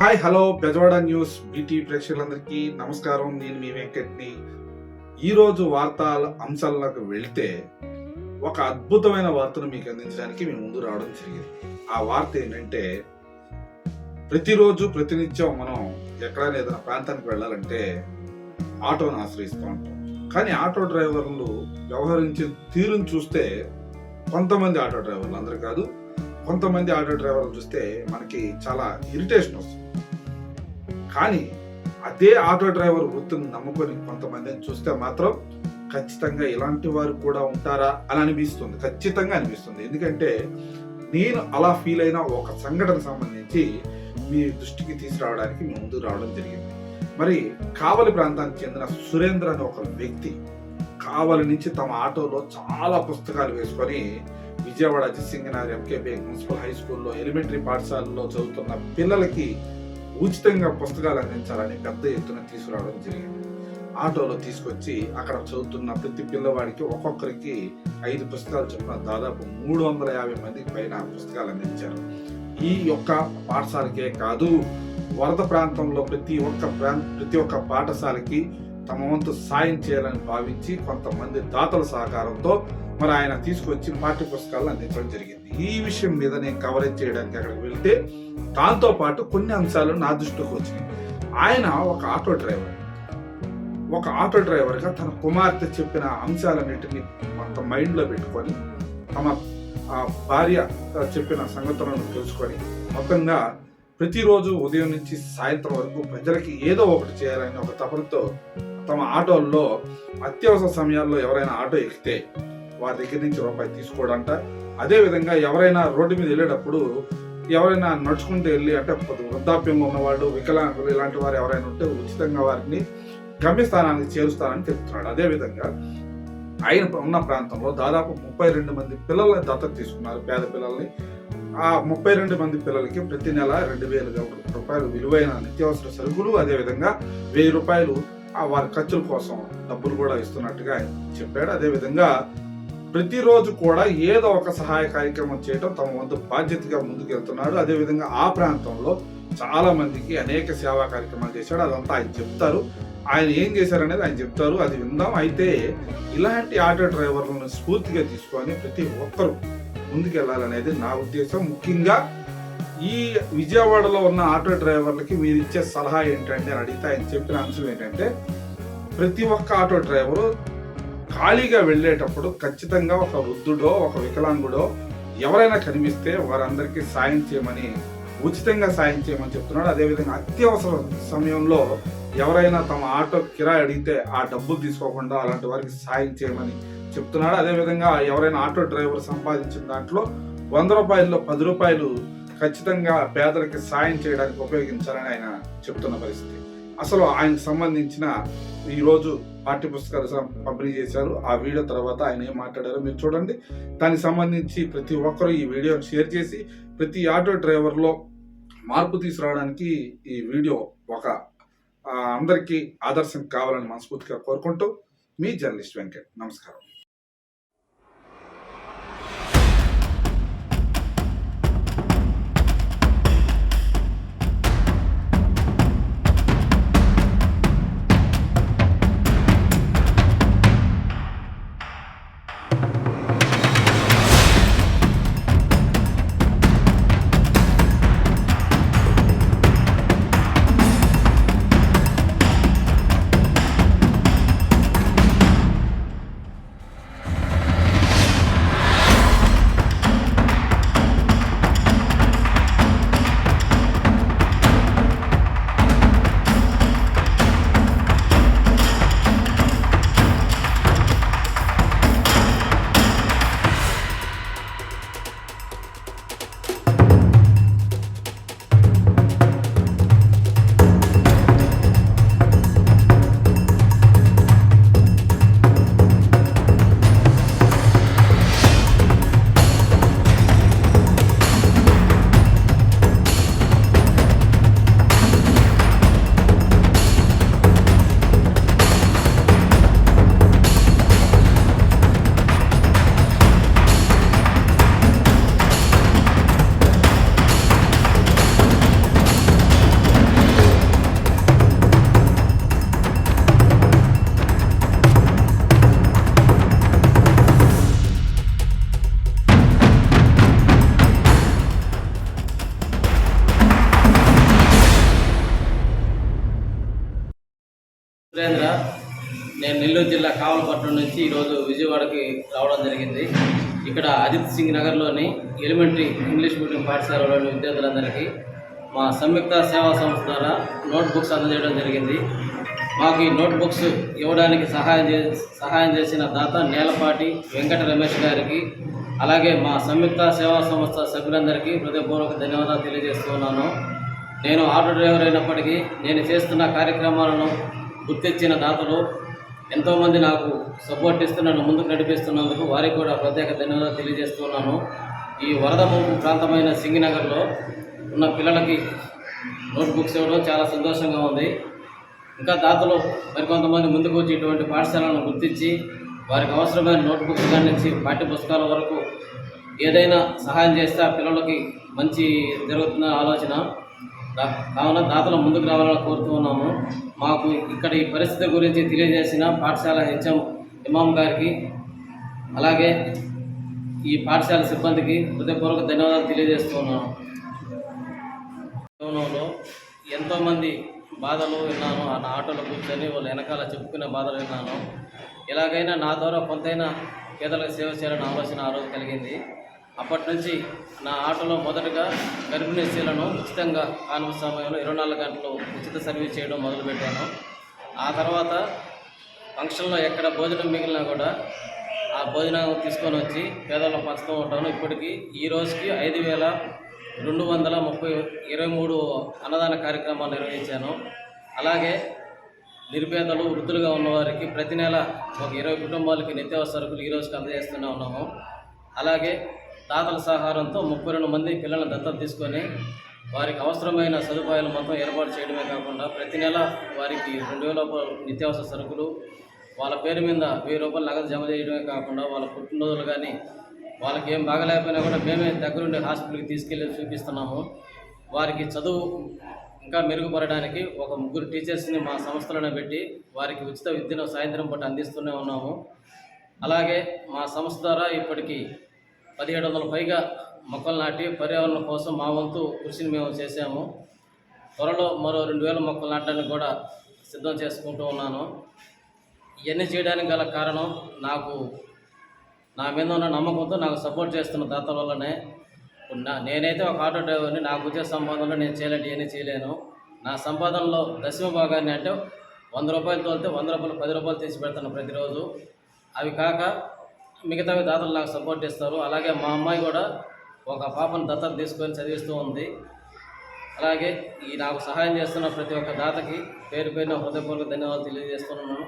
Hi hello Bezawada news B T ప్రేక్షకులందరికీ నమస్కారం. నేను మీ వెంకట్ని. ఈరోజు వార్తల అంశాలకు వెళితే ఒక అద్భుతమైన వార్తను మీకు అందించడానికి మేము ముందు రావడం జరిగింది. ఆ వార్త ఏంటంటే ప్రతిరోజు ప్రతినిత్యం మనం ఎక్కడైనా ఏదైనా ప్రాంతానికి వెళ్ళాలంటే ఆటోను ఆశ్రయిస్తూ ఉంటాం. కానీ ఆటో డ్రైవర్లు వ్యవహరించే తీరును చూస్తే కొంతమంది ఆటో డ్రైవర్లు అందరు కాదు కొంతమంది ఆటో డ్రైవర్లు చూస్తే మనకి చాలా ఇరిటేషన్ వస్తుంది. కానీ అదే ఆటో డ్రైవర్ వృత్తిని నమ్ముకొని కొంతమందిని చూస్తే మాత్రం ఖచ్చితంగా ఇలాంటి వారు కూడా ఉంటారా అని అనిపిస్తుంది. ఖచ్చితంగా అనిపిస్తుంది. ఎందుకంటే నేను అలా ఫీల్ అయిన ఒక సంఘటన సంబంధించి మీ దృష్టికి తీసుకురావడానికి మీ ముందు రావడం జరిగింది. మరి కావలి ప్రాంతానికి చెందిన సురేంద్ర అనే ఒక వ్యక్తి కావలి నుంచి తమ ఆటోలో చాలా పుస్తకాలు వేసుకొని విజయవాడ జిసింగనగర్ ఎంకేబీ మున్సిపల్ హై స్కూల్లో ఎలిమెంటరీ పాఠశాలలో చదువుతున్న పిల్లలకి ఉచితంగా పుస్తకాలు అందించాలని పెద్ద ఎత్తున తీసుకురావడం జరిగింది. ఆటోలో తీసుకొచ్చి అక్కడ చదువుతున్న ప్రతి పిల్లవాడికి ఒక్కొక్కరికి ఐదు పుస్తకాలు చొప్పున దాదాపు మూడు వందల యాభై మందికి పైన పుస్తకాలు అందించారు. ఈ యొక్క పాఠశాలకే కాదు వరద ప్రాంతంలో ప్రతి ఒక్క ప్రాంత ప్రతి ఒక్క పాఠశాలకి తమ వంతు సాయం చేయాలని భావించి కొంతమంది దాతల సహకారంతో మరి ఆయన తీసుకొచ్చి పాఠ్య పుస్తకాలను అందించడం జరిగింది. ఈ విషయం మీద నేను కవరేజ్ చేయడానికి అక్కడికి వెళ్తే దాంతో పాటు కొన్ని అంశాలు నా దృష్టికి వచ్చినాయి. ఆయన ఒక ఆటో డ్రైవర్. ఒక ఆటో డ్రైవర్గా తన కుమార్తె చెప్పిన అంశాలన్నింటినీ మొత్తం మైండ్లో పెట్టుకొని తమ ఆ భార్య చెప్పిన సంగతులను తెలుసుకొని మొత్తంగా ప్రతిరోజు ఉదయం నుంచి సాయంత్రం వరకు ప్రజలకి ఏదో ఒకటి చేయాలని ఒక తపనతో తమ ఆటోల్లో అత్యవసర సమయాల్లో ఎవరైనా ఆటో ఎక్కితే వారి దగ్గర నుంచి రూపాయి తీసుకోడంట. అదే విధంగా ఎవరైనా రోడ్డు మీద వెళ్ళేటప్పుడు ఎవరైనా నడుచుకుంటూ వెళ్ళి అంటే వృద్ధాప్యం ఉన్నవాళ్ళు వికలాంగులు ఇలాంటి వారు ఎవరైనా ఉంటే ఉచితంగా వారిని గమ్యస్థానానికి చేరుస్తానని చెప్తున్నాడు. అదేవిధంగా ఆయన ఉన్న ప్రాంతంలో దాదాపు ముప్పై రెండు మంది పిల్లల్ని దత్తత తీసుకున్నారు పేద పిల్లల్ని. ఆ ముప్పై రెండు మంది పిల్లలకి ప్రతి నెల రెండు వేల రూపాయలు విలువైన నిత్యావసర సరుకులు అదేవిధంగా వెయ్యి రూపాయలు ఆ వారి ఖర్చుల కోసం డబ్బులు కూడా ఇస్తున్నట్టుగా ఆయన చెప్పాడు. అదేవిధంగా ప్రతిరోజు కూడా ఏదో ఒక సహాయ కార్యక్రమం చేయడం తమ వంతు బాధ్యతగా ముందుకెళ్తున్నాడు. అదేవిధంగా ఆ ప్రాంతంలో చాలా మందికి అనేక సేవా కార్యక్రమాలు చేశాడు. అదంతా ఆయన చెప్తారు. ఆయన ఏం చేశారనేది ఆయన చెప్తారు. అది విందాం. అయితే ఇలాంటి ఆటో డ్రైవర్లను స్ఫూర్తిగా తీసుకొని ప్రతి ఒక్కరూ ముందుకెళ్ళాలనేది నా ఉద్దేశం. ముఖ్యంగా ఈ విజయవాడలో ఉన్న ఆటో డ్రైవర్లకి మీరు ఇచ్చే సలహా ఏంటంటే అని అడిగితే ఆయన చెప్పిన అంశం ఏంటంటే ప్రతి ఒక్క ఆటో డ్రైవరు ఖాళీగా వెళ్ళేటప్పుడు ఖచ్చితంగా ఒక వృద్ధుడో ఒక వికలాంగుడో ఎవరైనా కనిపిస్తే వారందరికీ సాయం చేయమని ఉచితంగా సాయం చేయమని చెప్తున్నాడు. అదేవిధంగా అత్యవసర సమయంలో ఎవరైనా తమ ఆటో కిరాయి అడిగితే ఆ డబ్బులు తీసుకోకుండా అలాంటి వారికి సాయం చేయమని చెప్తున్నాడు. అదేవిధంగా ఎవరైనా ఆటో డ్రైవర్ సంపాదించిన దాంట్లో వంద రూపాయల్లో పది రూపాయలు ఖచ్చితంగా పేదలకి సాయం చేయడానికి ఉపయోగించాలని ఆయన చెప్తున్న పరిస్థితి. అసలు ఆయనకు సంబంధించిన ఈరోజు పాఠ్య పుస్తకాలు పంపిణీ చేశారు. ఆ వీడియో తర్వాత ఆయన ఏం మాట్లాడారో మీరు చూడండి. దానికి సంబంధించి ప్రతి ఒక్కరూ ఈ వీడియోని షేర్ చేసి ప్రతి ఆటో డ్రైవర్లో మార్పు తీసుకురావడానికి ఈ వీడియో ఒక అందరికీ ఆదర్శం కావాలని మనస్ఫూర్తిగా కోరుకుంటూ మీ జర్నలిస్ట్ వెంకట్. నమస్కారం. నేను నెల్లూరు జిల్లా కావలపట్నం నుంచి ఈరోజు విజయవాడకి రావడం జరిగింది. ఇక్కడ అజిత్ సింగ్ నగర్లోని ఎలిమెంటరీ ఇంగ్లీష్ మీడియం పాఠశాలలోని విద్యార్థులందరికీ మా సంయుక్త సేవా సంస్థ ద్వారా నోట్ బుక్స్ అందజేయడం జరిగింది. మాకు ఈ నోట్ బుక్స్ ఇవ్వడానికి సహాయం చే సహాయం చేసిన దాత నేలపాటి వెంకట రమేష్ గారికి అలాగే మా సంయుక్త సేవా సంస్థ సభ్యులందరికీ హృదయపూర్వక ధన్యవాదాలు తెలియజేస్తున్నాను. నేను ఆటో డ్రైవర్ అయినప్పటికీ నేను చేస్తున్న కార్యక్రమాలను గుర్తించిన దాతలు ఎంతోమంది నాకు సపోర్ట్ ఇస్తూ నన్ను ముందుకు నడిపిస్తున్నందుకు వారికి కూడా ప్రత్యేక ధన్యవాదాలు తెలియజేస్తున్నాను ఈ వరద ముంపు ప్రాంతమైన సింగినగర్లో ఉన్న పిల్లలకి నోట్బుక్స్ ఇవ్వడం చాలా సంతోషంగా ఉంది. ఇంకా దాతలు మరికొంతమంది ముందుకు వచ్చి ఇటువంటి పాఠశాలను గుర్తించి వారికి అవసరమైన నోట్బుక్స్ దాని నుంచి పాఠ్య పుస్తకాల వరకు ఏదైనా సహాయం చేస్తే ఆ పిల్లలకి మంచి జరుగుతున్న ఆలోచన. కావున దాతలు ముందుకు రావాలని కోరుతూ ఉన్నాము. మాకు ఇక్కడ ఈ పరిస్థితి గురించి తెలియజేసిన పాఠశాల హెచ్ఎం ఇమాం గారికి అలాగే ఈ పాఠశాల సిబ్బందికి హృదయపూర్వక ధన్యవాదాలు తెలియజేస్తున్నాను ఉన్నాను ఎంతోమంది బాధలు విన్నాను. ఆ నా ఆటోలో కూర్చొని వాళ్ళు వెనకాల చెప్పుకునే బాధలు విన్నాను. ఎలాగైనా నా ద్వారా కొంతైనా పేదలకు సేవ చేయాలని ఆలోచన ఆ రోజు కలిగింది. అప్పటి నుంచి నా ఆటోలో మొదటగా గర్భిణీ స్త్రీలను ఉచితంగా కానుక సమయంలో ఇరవై నాలుగు గంటలు ఉచిత సర్వీస్ చేయడం మొదలుపెట్టాను. ఆ తర్వాత ఫంక్షన్లో ఎక్కడ భోజనం మిగిలినా కూడా ఆ భోజనం తీసుకొని వచ్చి పేదలను పంచుతూ ఉంటాను. ఇప్పటికీ ఈ రోజుకి ఐదు వేల రెండు వందల ముప్పై ఇరవై మూడు అన్నదాన కార్యక్రమాలు నిర్వహించాను. అలాగే నిరుపేదలు వృద్ధులుగా ఉన్నవారికి ప్రతి నెల ఒక ఇరవై కుటుంబాలకి నిత్యావసరకులు ఈ రోజుకి అందజేస్తూనే ఉన్నాము. అలాగే దాతల సహకారంతో ముప్పై రెండు మంది పిల్లలను దత్తత తీసుకొని వారికి అవసరమైన సదుపాయాలు మొత్తం ఏర్పాటు చేయడమే కాకుండా ప్రతి నెల వారికి రెండు వేల రూపాయలు నిత్యావసర సరుకులు వాళ్ళ పేరు మీద వెయ్యి రూపాయలు నగదు జమ చేయడమే కాకుండా వాళ్ళ పుట్టినరోజులు కానీ వాళ్ళకి ఏం బాగలేకపోయినా కూడా మేమే దగ్గరుండి హాస్పిటల్కి తీసుకెళ్ళి చూపిస్తున్నాము. వారికి చదువు ఇంకా మెరుగుపడడానికి ఒక ముగ్గురు టీచర్స్ని మా సంస్థలోనే పెట్టి వారికి ఉచిత విద్యను సాయంత్రం పూట అందిస్తూనే ఉన్నాము. అలాగే మా సంస్థ ద్వారా ఇప్పటికీ పదిహేడు వందల పైగా మొక్కలు నాటి పర్యావరణం కోసం మా వంతు కృషిని మేము చేశాము. త్వరలో మరో రెండు వేల మొక్కలు నాటడానికి కూడా సిద్ధం చేసుకుంటూ ఉన్నాను. ఇవన్నీ చేయడానికి గల కారణం నాకు నా మీద ఉన్న నమ్మకంతో నాకు సపోర్ట్ చేస్తున్న దాతల వల్లనే. ఇప్పుడు నేనైతే ఒక ఆటో డ్రైవర్ని నాకు వచ్చే సంపాదనలో నేను చేయలేంటి ఏమీ చేయలేను. నా సంపాదనలో దశమ భాగాన్ని అంటే వంద రూపాయలు తోలితే వంద రూపాయలు పది రూపాయలు తీసి పెడతాను ప్రతిరోజు. అవి కాక మిగతావి దాతలు నాకు సపోర్ట్ ఇస్తారు అలాగే మా అమ్మాయి కూడా ఒక పాపను దత్తత తీసుకొని చదివిస్తూ ఉంది. అలాగే ఈ నాకు సహాయం చేస్తున్న ప్రతి ఒక్క దాతకి పేరు పేరున హృదయపూర్వక ధన్యవాదాలు తెలియజేస్తున్నాను.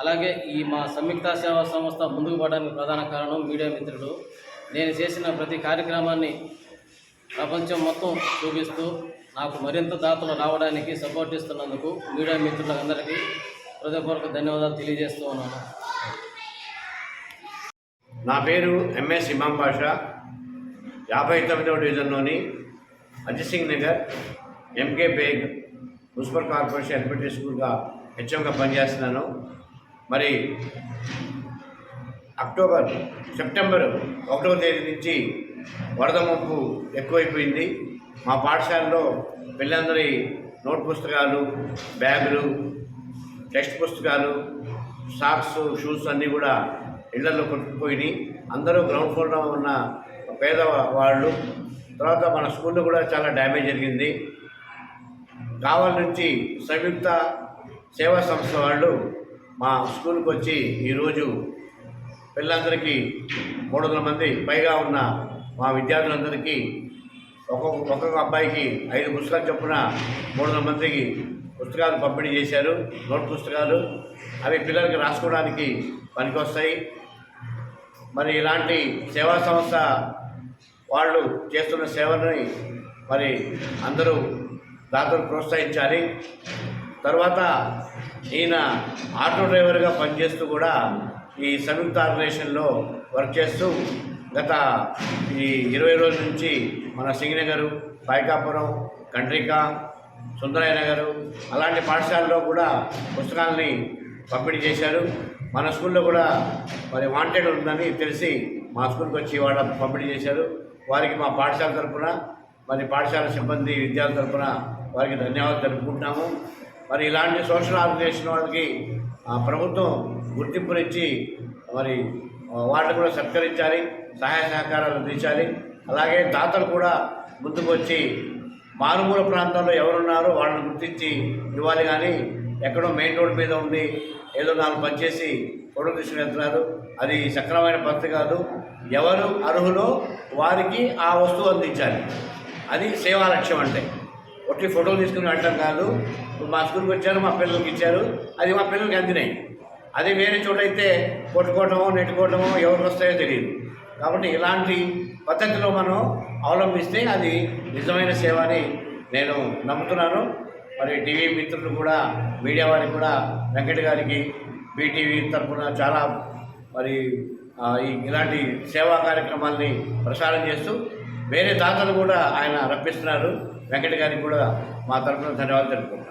అలాగే ఈ మా సంయుక్త సేవా సంస్థ ముందుకు పడడానికి ప్రధాన కారణం మీడియా మిత్రుడు నేను చేసిన ప్రతి కార్యక్రమాన్ని ప్రపంచం మొత్తం చూపిస్తూ నాకు మరింత దాతలు రావడానికి సపోర్ట్ ఇస్తున్నందుకు మీడియా మిత్రులందరికీ హృదయపూర్వక ధన్యవాదాలు తెలియజేస్తూ ఉన్నాను. నా పేరు ఎంఎస్ ఇమాం పాషా యాభై తొమ్మిదవ డివిజన్లోని Ajit Singh Nagar MK Baig municipal corporation elementary స్కూల్గా హెచ్ఎంగా పనిచేస్తున్నాను. మరి అక్టోబర్ సెప్టెంబర్ ఒకటవ తేదీ నుంచి వరద ముప్పు ఎక్కువైపోయింది. మా పాఠశాలలో పిల్లలందరి నోట్ పుస్తకాలు బ్యాగులు టెక్స్ట్ పుస్తకాలు సాక్స్ షూస్ అన్నీ కూడా ఇళ్ళలో కొట్టుకుపోయినాయి అందరూ గ్రౌండ్ ఫ్లోర్లో ఉన్న పేద వాళ్ళు తర్వాత మన స్కూల్లో కూడా చాలా డ్యామేజ్ జరిగింది. కావాల నుంచి సంయుక్త సేవా సంస్థ వాళ్ళు మా స్కూల్కి వచ్చి ఈరోజు పిల్లలందరికీ మూడు వందల మంది పైగా ఉన్న మా విద్యార్థులందరికీ ఒక్కొక్క ఒక్కొక్క అబ్బాయికి ఐదు పుస్తకాలు చొప్పున మూడు వందల మందికి పుస్తకాలు పంపిణీ చేశారు. నోట్ పుస్తకాలు. అవి పిల్లలకి రాసుకోవడానికి పనికొస్తాయి. మరి ఇలాంటి సేవా సంస్థ వాళ్ళు చేస్తున్న సేవని మరి అందరూ దాతలు ప్రోత్సహించాలి. తర్వాత ఈయన ఆటో డ్రైవర్గా పనిచేస్తూ కూడా ఈ సంయుక్త ఆర్గనైజేషన్లో వర్క్ చేస్తూ గత ఈ ఇరవై రోజుల నుంచి మన సింగనగరు పైకాపురం కండ్రిక సుందరయ్య నగరు అలాంటి పాఠశాలలో కూడా పుస్తకాలని పంపిణీ చేశారు. మన స్కూల్లో కూడా మరి వాంటెడ్ ఉందని తెలిసి మా స్కూల్కి వచ్చి వాళ్ళ పంపిణీ చేశారు. వారికి మా పాఠశాల తరఫున మరి పాఠశాల సిబ్బంది విద్యార్థుల తరఫున వారికి ధన్యవాదాలు తెలుపుకుంటున్నాము. మరి ఇలాంటి సోషల్ ఆర్గనైజేషన్ వాళ్ళకి ప్రభుత్వం గుర్తింపునిచ్చి మరి వాళ్ళు కూడా సత్కరించాలి సహాయ సహకారాలు అందించాలి. అలాగే దాతలు కూడా ముందుకు వచ్చి మారుమూల ప్రాంతాల్లో ఎవరున్నారో వాళ్ళని గుర్తించి ఇవ్వాలి కానీ ఎక్కడో మెయిన్ రోడ్ మీద ఉండి ఏదో నాలుగు పనిచేసి ఫోటో తీసుకుని వెళ్తున్నారు. అది సక్రమైన పద్ధతి కాదు. ఎవరు అర్హులో వారికి ఆ వస్తువు అందించాలి. అది సేవా లక్ష్యం అంటే. ఒట్టి ఫోటోలు తీసుకుని వెళ్ళటం కాదు. మా స్కూల్కి వచ్చారు మా పిల్లలకి ఇచ్చారు. అది మా పిల్లలకి అందినాయి. అది వేరే చోట అయితే కొట్టుకోవటమో నెట్టుకోవటమో ఎవరికి వస్తాయో తెలియదు. కాబట్టి ఇలాంటి పద్ధతిలో మనం అవలంబిస్తే అది నిజమైన సేవ అని నేను నమ్ముతున్నాను. మరి టీవీ మిత్రులు కూడా మీడియా వారికి కూడా వెంకట గారికి బీటీవీ తరఫున చాలా మరి ఈ ఇలాంటి సేవా కార్యక్రమాల్ని ప్రసారం చేస్తూ వేరే దాతలు కూడా ఆయన రప్పిస్తున్నారు. వెంకట గారికి కూడా మా తరఫున ధన్యవాదాలు తెలుపుకుంటున్నాం.